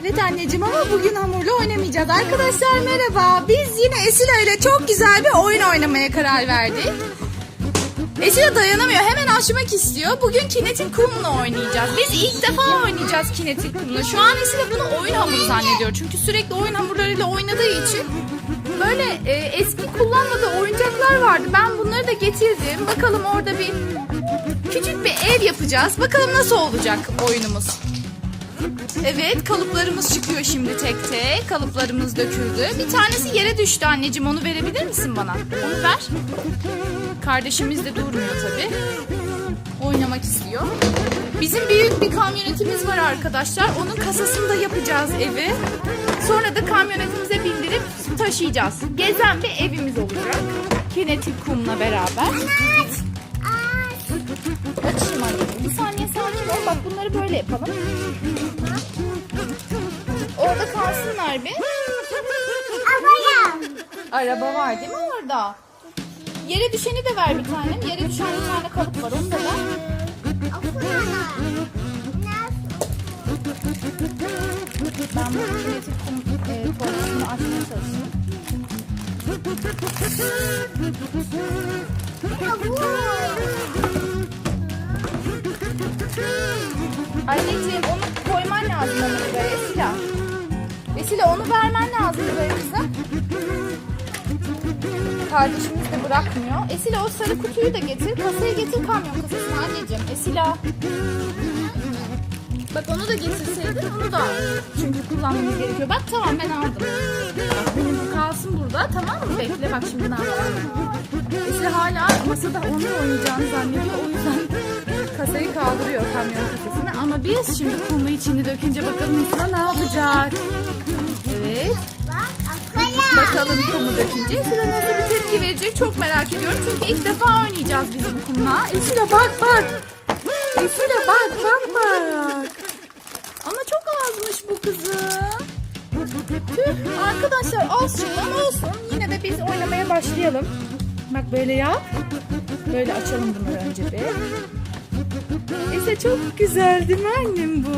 Evet anneciğim ama bugün hamurla oynamayacağız. Arkadaşlar merhaba. Biz yine Esila ile çok güzel bir oyun oynamaya karar verdik. Esila dayanamıyor. Hemen aşmak istiyor. Bugün kinetik kumla oynayacağız. Biz ilk defa oynayacağız kinetik kumla. Şu an Esila bunu oyun hamuru zannediyor. Çünkü sürekli oyun hamurlarıyla oynadığı için böyle e, eski kullanmadığı oyuncaklar vardı. Ben bunları da getirdim. Bakalım orada bir küçük bir ev yapacağız. Bakalım nasıl olacak oyunumuz. Evet kalıplarımız çıkıyor şimdi tek tek. Kalıplarımız döküldü. Bir tanesi yere düştü anneciğim. Onu verebilir misin bana? Onu ver. Kardeşimiz de durmuyor tabii. Oynamak istiyor. Bizim büyük bir kamyonetimiz var arkadaşlar. Onun kasasında yapacağız evi. Sonra da kamyonetimize bindirip taşıyacağız. Gezen bir evimiz olacak. Kinetik kumla beraber. Bunları böyle yapalım. Orada kalsınlar bir. Araba var değil mi orada? Yere düşeni de ver bir tane. Yere düşen bir tane kalıp var. Onu da. Ben bu kinetik kum e, torbasını açmaya çalışayım. Anneciğim onu koyman lazım onu buraya Esila. Esila onu vermen lazım buraya kızım. Kardeşimiz de bırakmıyor. Esila o sarı kutuyu da getir. Kasaya getir kamyon kasasını anneciğim. Esila. Bak onu da getirseydin onu da. Çünkü kullanmamız gerekiyor. Bak tamam ben aldım. Bak benim kalsın burada tamam mı? Bekle bak şimdi ne yapalım. Esila hala masada onunla oynayacağını zannediyor. O yüzden kasayı kaldırıyor kamyon kasasını. Ama biz şimdi kumu içini dökünce bakalım Esila ne yapacak? Evet. Bakalım kumu dökünce Esila nasıl bir tepki verecek çok merak ediyorum. Çünkü ilk defa oynayacağız biz bu kumla. Esila bak bak. Esila bak bak bak. Ama çok azmış bu kızım. Arkadaşlar az şey ama olsun. Yine de biz oynamaya başlayalım. Bak böyle yap. Böyle açalım bunları önce bir. Ese çok güzel değil mi annem bu?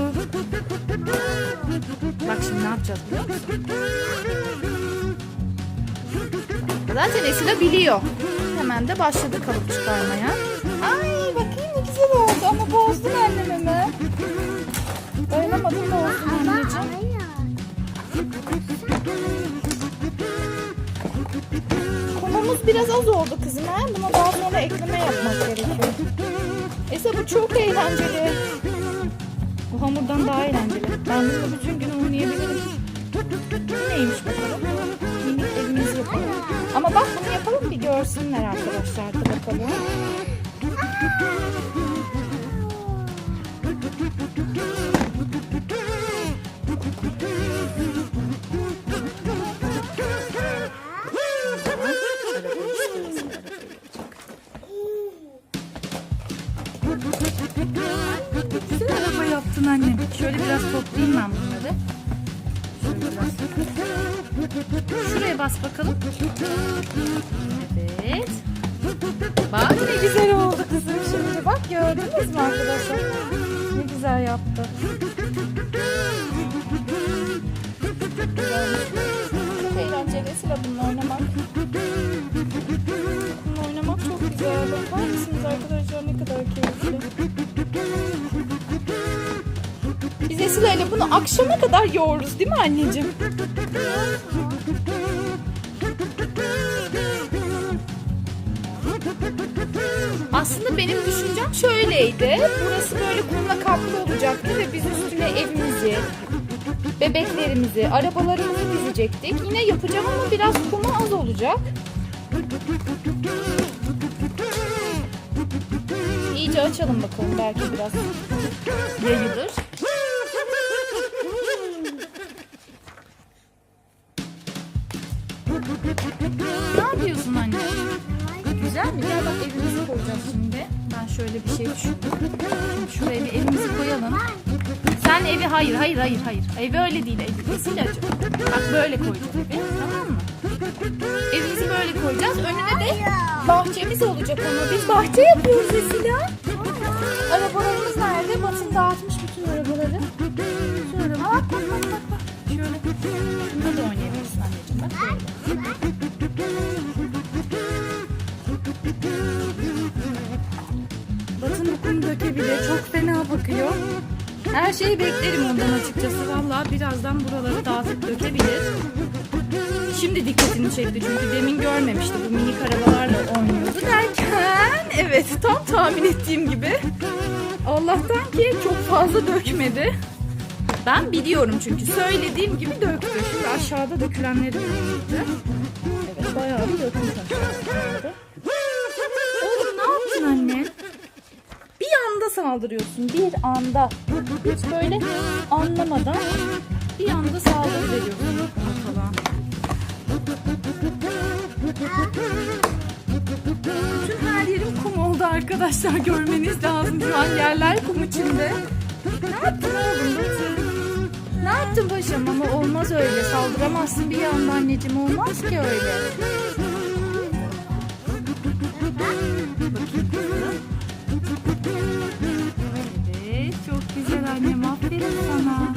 Bak şimdi ne yapacağız biliyor musun? Zaten Esila biliyor. Hemen de başladı kalıp çıkarmaya. Ay bakayım ne güzel oldu ama bozdun annemimi. Dayanamadım bozdun anneciğim. Kumumuz biraz az oldu kızım ha. Buna daha sonra ekleme yapmak gerekiyor. Ese bu çok eğlenceli. Bu hamurdan daha eğlenceli. Ben bununla bütün gün oynayabilirim. Neymiş bakalım. Minik evimizi yapalım. Ama bak bunu yapalım bir görsünler arkadaşlar da bakalım. Şuraya bas bakalım. Evet. Bak ne güzel oldu kızım şimdi. Bak gördünüz mü arkadaşlar? Ne güzel yaptı. Çok eğlenceli Sıla bununla oynamak. Bununla oynamak çok güzel. Bakar mısınız arkadaşlar ne kadar keyifli. Biz Esila bunu akşama kadar yoğururuz değil mi anneciğim? Aslında benim düşüncem şöyleydi. Burası böyle kumla kaplı olacaktı ve biz üstüne evimizi, bebeklerimizi, arabalarımızı dizecektik. Yine yapacağım ama biraz kumu az olacak. İyice açalım bakalım belki biraz yayılır. Şöyle bir şey. Şimdi şuraya bir evimizi koyalım. Sen evi hayır hayır hayır hayır. Evi öyle değil evi. Esilacığım. Bak böyle koyacağız evi. Tamam mı? Evimizi böyle koyacağız. Önüne de bahçemiz olacak ama biz bahçe yapıyoruz Esila. Arabalarımız nerede? Batın dağıtmış bütün arabaları. Sonra bak bak bak bak. Şöyle. Şunda da oynayabilirsin anneciğim. Bak Batın bu kumu dökebilir. Çok fena bakıyor. Her şeyi beklerim ondan açıkçası. Vallahi birazdan buraları dağıtıp dökebilir. Şimdi dikkatini çekti çünkü demin görmemişti. Bu minik arabalarla oynuyordu derken evet tam tahmin ettiğim gibi. Allah'tan ki çok fazla dökmedi. Ben biliyorum çünkü söylediğim gibi döktü. Şimdi aşağıda dökülenleri göreceğiz. Evet bayağı bir dökmüş aşağıda. Oğlum ne yaptın anne? Bir anda saldırıyorsun. Bir anda. Hiç böyle anlamadan bir anda saldırı veriyorsun ortalığa. Bütün her yerim kum oldu arkadaşlar. Görmeniz lazım. Şu an yerler kum içinde. Ne yaptın oğlum? Ne yaptın paşam ama olmaz öyle. Saldıramazsın bir anda anneciğim. Olmaz ki öyle. Aferin sana.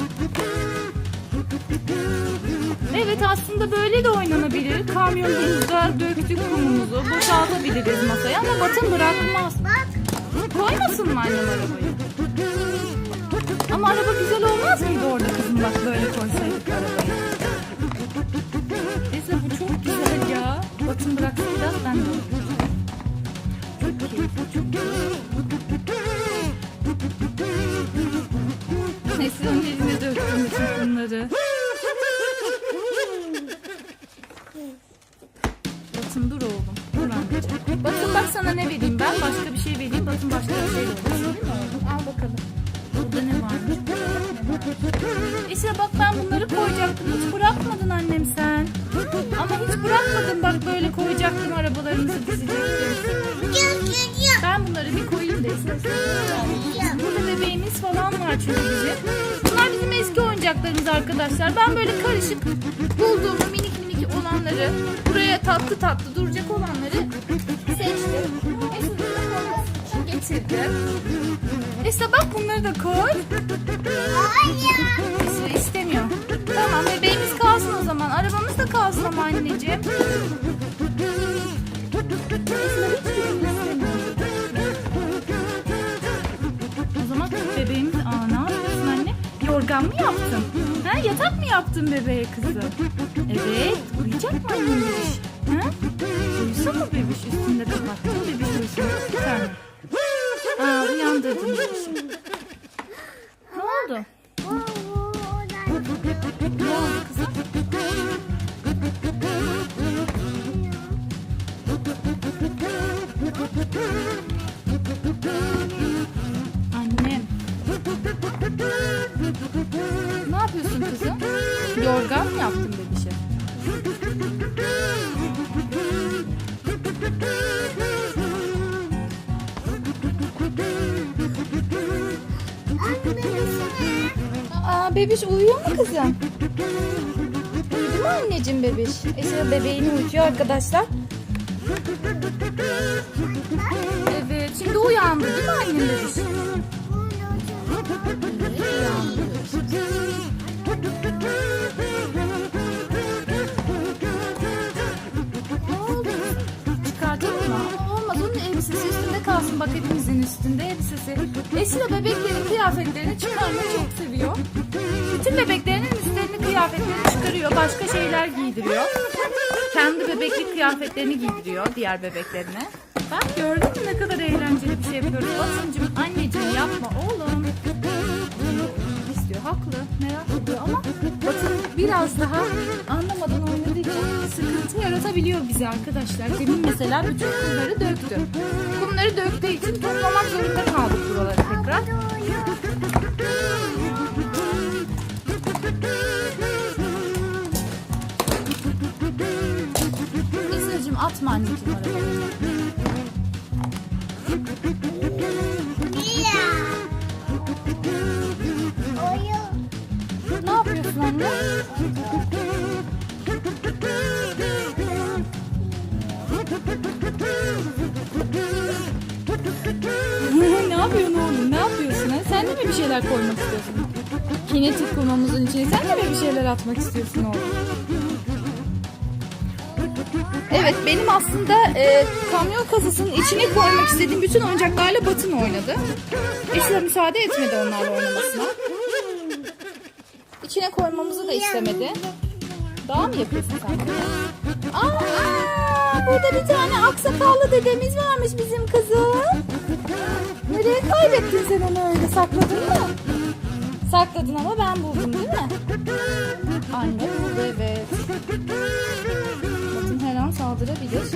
Evet aslında böyle de oynanabilir. Kamyonumuzda döktük kumumuzu boşaltabiliriz masaya ama Batın bırakmaz. Koymasın mı annem arabayı? Ama araba güzel olmaz mıydı orada kızım bak böyle koysaydık arabayı. Neyse bu çok güzel ya. Batın bıraksın biraz ben de. Çok keyifli, onun eline döktüm bütün bunları. Batın dur oğlum. Dur anneciğim. Batın bak sana ne vereyim ben. Başka bir şey vereyim. Batın başka bir şey oğlum? Al bakalım. Burada ne varmış? İşte bak ben bunları koyacaktım. Hiç bırakmadın annem sen. Ama hiç bırakmadın bak böyle koyacaktım arabalarımızı dizecektim. Ben bunları bir koyayım da istersen. Burada bebeğimiz falan var çünkü bizim. Bunlar bizim eski oyuncaklarımız arkadaşlar. Ben böyle karışık bulduğum minik minik olanları buraya tatlı tatlı duracak olanları seçtim. İçin getirdim. Esra bak bunları da koy. Esra istemiyor. Tamam bebeğimiz kalsın o zaman. Arabamız da kalsın ama anneciğim. O zaman bebeğimiz... Aa ne yapıyorsun anne? Yorgan mı yaptın? Ha, yatak mı yaptın bebeğe kızım? Evet. Uyuyacak mı annem bebiş? Ha? Uyusa mı bebiş? Üstünde kapattın. Bebiş uyusun. Bir tane. Bebişi. Ne oldu? Ne oldu kızım? Bebiş uyuyor mu kızım? Uyudu mu anneciğim bebiş? Esra bebeğini uyutuyor arkadaşlar. Evet şimdi uyandı değil mi annem bebiş? Evet uyandı. Kalsın bak hepimizin üstünde elbisesi. Esra bebeklerin kıyafetlerini çıkarmayı çok seviyor. Bütün bebeklerinin üstlerini kıyafetlerini çıkarıyor. Başka şeyler giydiriyor. Kendi bebeklik kıyafetlerini giydiriyor diğer bebeklerine. Bak gördün mü ne kadar eğlenceli bir şey yapıyoruz. Basıncım anneciğim yapma oğlum. istiyor haklı merak ediyor ama Batın biraz daha anlamadan için sıkıntı yaratabiliyor bize arkadaşlar. Demin mesela bütün kumları döktü. Kumları döktüğü için toplamak zorunda kaldık buraları tekrar. Esra'cığım atma anneciğim arabayı. Ne yapıyorsun anne? ne yapıyorsun? Ne yapıyorsun? Sen de mi bir şeyler koymak istiyorsun? Kinetik kumumuzun içine sen de mi bir şeyler atmak istiyorsun oğlum? Evet benim aslında e, kamyon kasasının içine koymak istediğim bütün oyuncaklarla Batın oynadı. Esra müsaade etmedi onlarla oynamasına. İçine koymamızı da istemedi. Daha mı yapıyorsun sen? Aa, burada bir tane aksakallı dedemiz varmış bizim kızım. Nereye kaybettin sen onu öyle sakladın mı? Sakladın ama ben buldum değil mi? Anne buldu evet. Batın her an saldırabilir.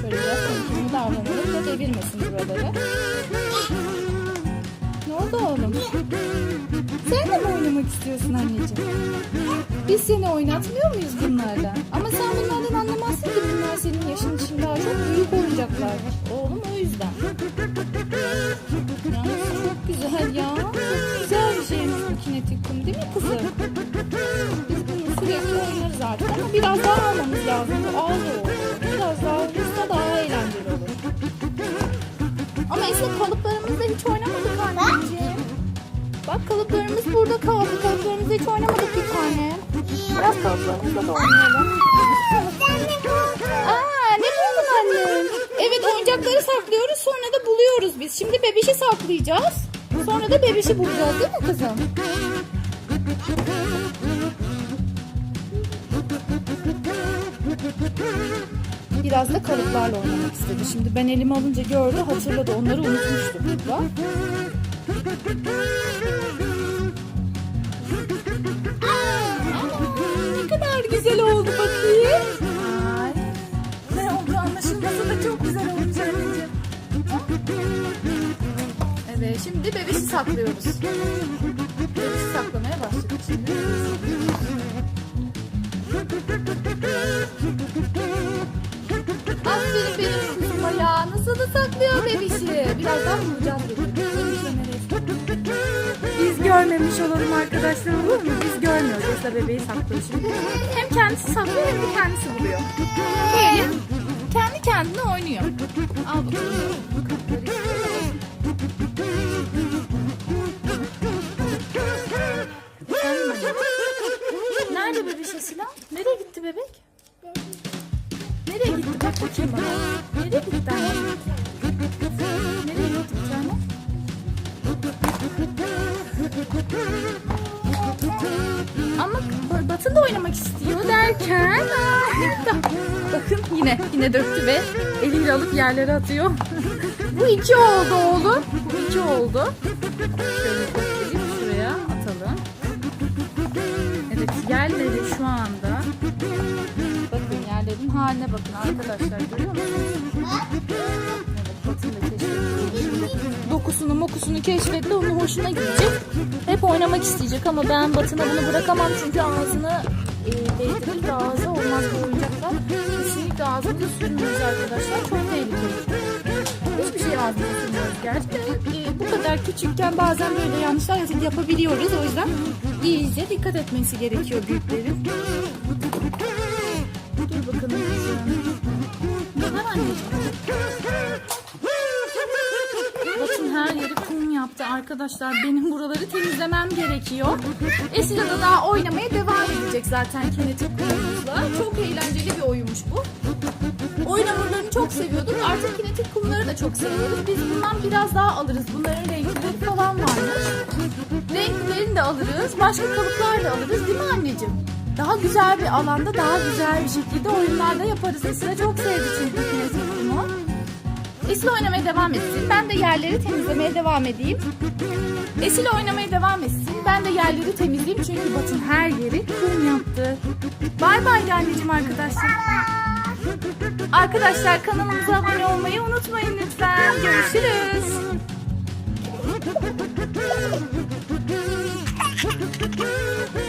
Şöyle biraz temkinli davranalım da devirmesin buraları. Ne oldu oğlum? Sen de mi oynamak istiyorsun anneciğim? Biz seni oynatmıyor muyuz bunlardan? Ama sen bunlardan anlamazsın ki bunlar senin yaşın için daha çok büyük oyuncaklar. Oğlum o yüzden. Yalnız çok güzel ya. Çok güzel bir şeymiş bu kinetik kum değil mi kızım? Biz bunu sürekli oynarız artık ama biraz daha almamız lazım. Bu olur. Biraz daha olursa daha eğlenceli olur. Ama eski kalıplarımızda hiç oynamadık anneciğim. Bak kalıplarımız burada kaldı. Kalıplarımızda hiç oynamadık bir tane. Biraz kalıplarımızla da oynayalım. Aa ne buldun annem? Evet oyuncakları saklıyoruz sonra da buluyoruz biz. Şimdi bebişi saklayacağız. Sonra da bebişi bulacağız değil mi kızım? Biraz da kalıplarla oynamak istedi. Şimdi ben elime alınca gördü, hatırladı. Onları unutmuştum burada. Güzel oldu bakayım. Ay. Ne oldu anlaşılmasa da çok güzel olmuş anneciğim. Evet şimdi bebişi saklıyoruz. Bebişi saklamaya başladık şimdi. Aferin benim kızıma ya. Nasıl da saklıyor bebişi. Birazdan bulacağız bebeği. Görmemiş olalım arkadaşlar olur mu? Biz görmüyoruz. Esra bebeği saklıyor şimdi. Hem kendisi saklıyor hem de kendisi buluyor. Böyle kendi kendine oynuyor. Al bakalım. Nerede bebiş Esila? Nereye gitti bebek? Nereye gitti? Bak bakayım bana. Nereye gitti anne? Nereye gitti bir tane? Ama Ba- Batın da oynamak istiyor derken bakın yine yine döktü ve eliyle alıp yerlere atıyor. Bu iki oldu oğlum. Bu iki oldu. Şöyle göstereyim şuraya atalım. Evet yerleri şu anda bakın yerlerin haline bakın arkadaşlar görüyor musunuz? Şimdi dokusunu mokusunu keşfetti onun hoşuna gidecek. Hep oynamak isteyecek ama ben Batın'a bunu bırakamam çünkü ağzını e, değdirir de ağzı olmaz bu oyuncaklar. Kesinlikle ağzını sürmüyoruz arkadaşlar. Çok tehlikeli. Hiçbir şey ağzına sürmüyoruz gerçi. de, e, bu kadar küçükken bazen böyle yanlışlar yapabiliyoruz. O yüzden iyice dikkat etmesi gerekiyor büyüklerin. Dur bakalım kızım. Ne yaptı arkadaşlar. Benim buraları temizlemem gerekiyor. Esra da daha oynamaya devam edecek zaten kinetik kumumuzla. Çok eğlenceli bir oyunmuş bu. Oyun hamurlarını çok seviyorduk. Artık kinetik kumları da çok seviyoruz. Biz bundan biraz daha alırız. Bunların renkleri falan varmış. Renklerini de alırız. Başka kalıplar da alırız değil mi anneciğim? Daha güzel bir alanda daha güzel bir şekilde oyunlar da yaparız. Esra çok sevdi çünkü kinetik devam etsin. Ben de yerleri temizlemeye devam edeyim. Esil oynamaya devam etsin. Ben de yerleri temizleyeyim çünkü Batın her yeri kum yaptı. Bay bay anneciğim arkadaşlar. Arkadaşlar kanalımıza abone olmayı unutmayın lütfen. Görüşürüz. Thank you.